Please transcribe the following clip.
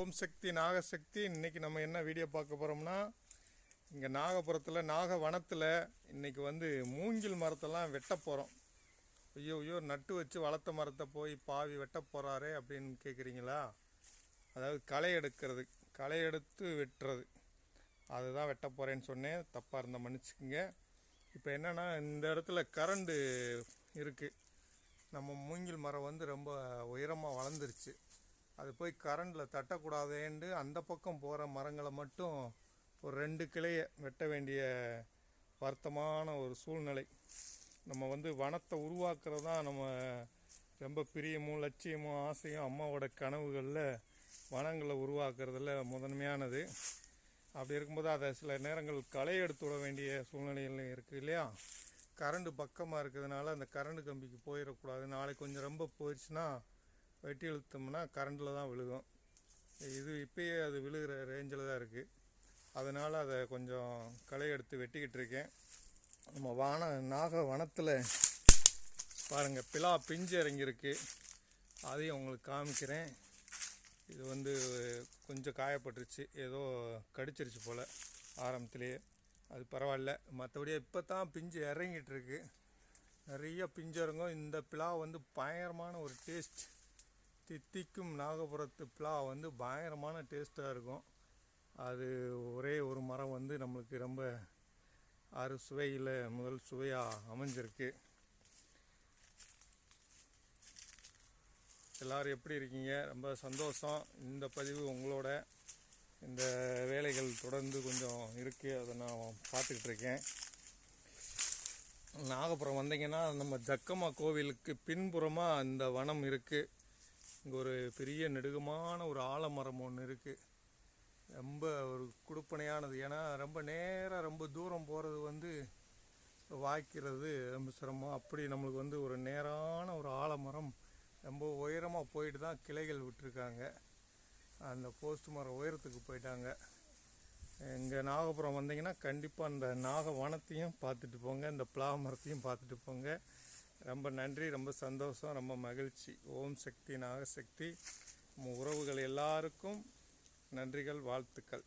ஓம் சக்தி நாகசக்தி இன்றைக்கி நம்ம என்ன வீடியோ பார்க்க போகிறோம்னா இங்கே நாகபுரத்தில் நாகவனத்தில் இன்றைக்கி வந்து மூங்கில் மரத்தெல்லாம் வெட்ட போகிறோம் ஐயோ ஐயோ நட்டு வச்சு வளர்த்த மரத்தை போய் பாவி வெட்ட போகிறாரே அப்படின்னு கேட்குறீங்களா அதாவது களை எடுக்கிறது களை எடுத்து வெட்டுறது. அதுதான் வெட்ட போகிறேன்னு சொன்னேன். தப்பாக இருந்தால் மன்னிச்சுக்குங்க. இப்போ என்னென்னா இந்த இடத்துல கரண்டு இருக்குது நம்ம மூங்கில் மரம் வந்து ரொம்ப உயரமாக வளர்ந்துருச்சு. அது போய் கரண்டில் தட்டக்கூடாதேன்ட்டு அந்த பக்கம் போகிற மரங்களை மட்டும் ஒரு ரெண்டு கிளையை வெட்ட வேண்டிய வருத்தமான ஒரு சூழ்நிலை. நம்ம வந்து வனத்தை உருவாக்குறது தான் நம்ம ரொம்ப பிரியமும் லட்சியமும் ஆசையும் அம்மாவோட கனவுகளில் வனங்களை உருவாக்குறதுல முதன்மையானது. அப்படி இருக்கும்போது அதை சில நேரங்கள் களை எடுத்து விட வேண்டிய சூழ்நிலைகள் இருக்குது இல்லையா? கரண்டு பக்கமாக இருக்கிறதுனால அந்த கரண்டு கம்பிக்கு போயிடக்கூடாது நாளைக்கு கொஞ்சம் ரொம்ப போயிடுச்சுன்னா வெட்டி இழுத்தோம்னா கரண்டில் தான் விழுகும். இது இப்போயே அது விழுகிற ரேஞ்சில் தான் இருக்குது அதனால் அதை கொஞ்சம் களை எடுத்து வெட்டிக்கிட்டு இருக்கேன். நம்ம வான நாக வனத்தில் பாருங்கள் பிலா பிஞ்சு இறங்கியிருக்கு. அதையும் உங்களுக்கு காமிக்கிறேன். இது வந்து கொஞ்சம் காயப்பட்டுருச்சு. ஏதோ கடிச்சிருச்சு போல் ஆரம்பத்திலேயே. அது பரவாயில்ல. மற்றபடி இப்போ தான் பிஞ்சு இறங்கிட்டு இருக்கு. நிறைய பிஞ்சு இறங்கும். இந்த பிலா வந்து பயங்கரமான ஒரு டேஸ்ட் தித்திக்கும் நாகபுரத்து பிளா வந்து பயங்கரமான டேஸ்ட்டாக இருக்கும். அது ஒரே ஒரு மரம் வந்து நம்மளுக்கு ரொம்ப ஆறு சுவையில் முதல் சுவையாக அமைஞ்சிருக்கு. எல்லோரும் எப்படி இருக்கீங்க? ரொம்ப சந்தோஷம். இந்த பதிவு உங்களோட இந்த வேலைகள் தொடர்ந்து கொஞ்சம் இருக்குது அதை நான் பார்த்துக்கிட்டு இருக்கேன். நாகப்புறம் வந்தீங்கன்னா நம்ம ஜக்கம்மா கோவிலுக்கு பின்புறமாக இந்த வனம் இருக்குது இங்கே ஒரு பெரிய நெடுகமான ஒரு ஆலமரம் ஒன்று இருக்குது ரொம்ப ஒரு குடுப்பனையானது. ஏன்னா ரொம்ப நேராக ரொம்ப தூரம் போகிறது வந்து வாய்க்கிறது ரொம்ப சிரமம். அப்படி நம்மளுக்கு வந்து ஒரு நேரான ஒரு ஆலமரம் ரொம்ப உயரமாக போயிட்டு தான் கிளைகள் விட்டுருக்காங்க. அந்த போஸ்ட் மரம் உயரத்துக்கு போயிட்டாங்க. இங்கே நாகபுரம் வந்தீங்கன்னா கண்டிப்பாக அந்த நாக வனத்தையும் பார்த்துட்டு போங்க. இந்த பிளா மரத்தையும் பார்த்துட்டு போங்க. ரொம்ப நன்றி ரொம்ப சந்தோஷம் ரொம்ப மகிழ்ச்சி. ஓம் சக்தி நாகசக்தி உறவுகள் எல்லாருக்கும் நன்றிகள் வாழ்த்துக்கள்.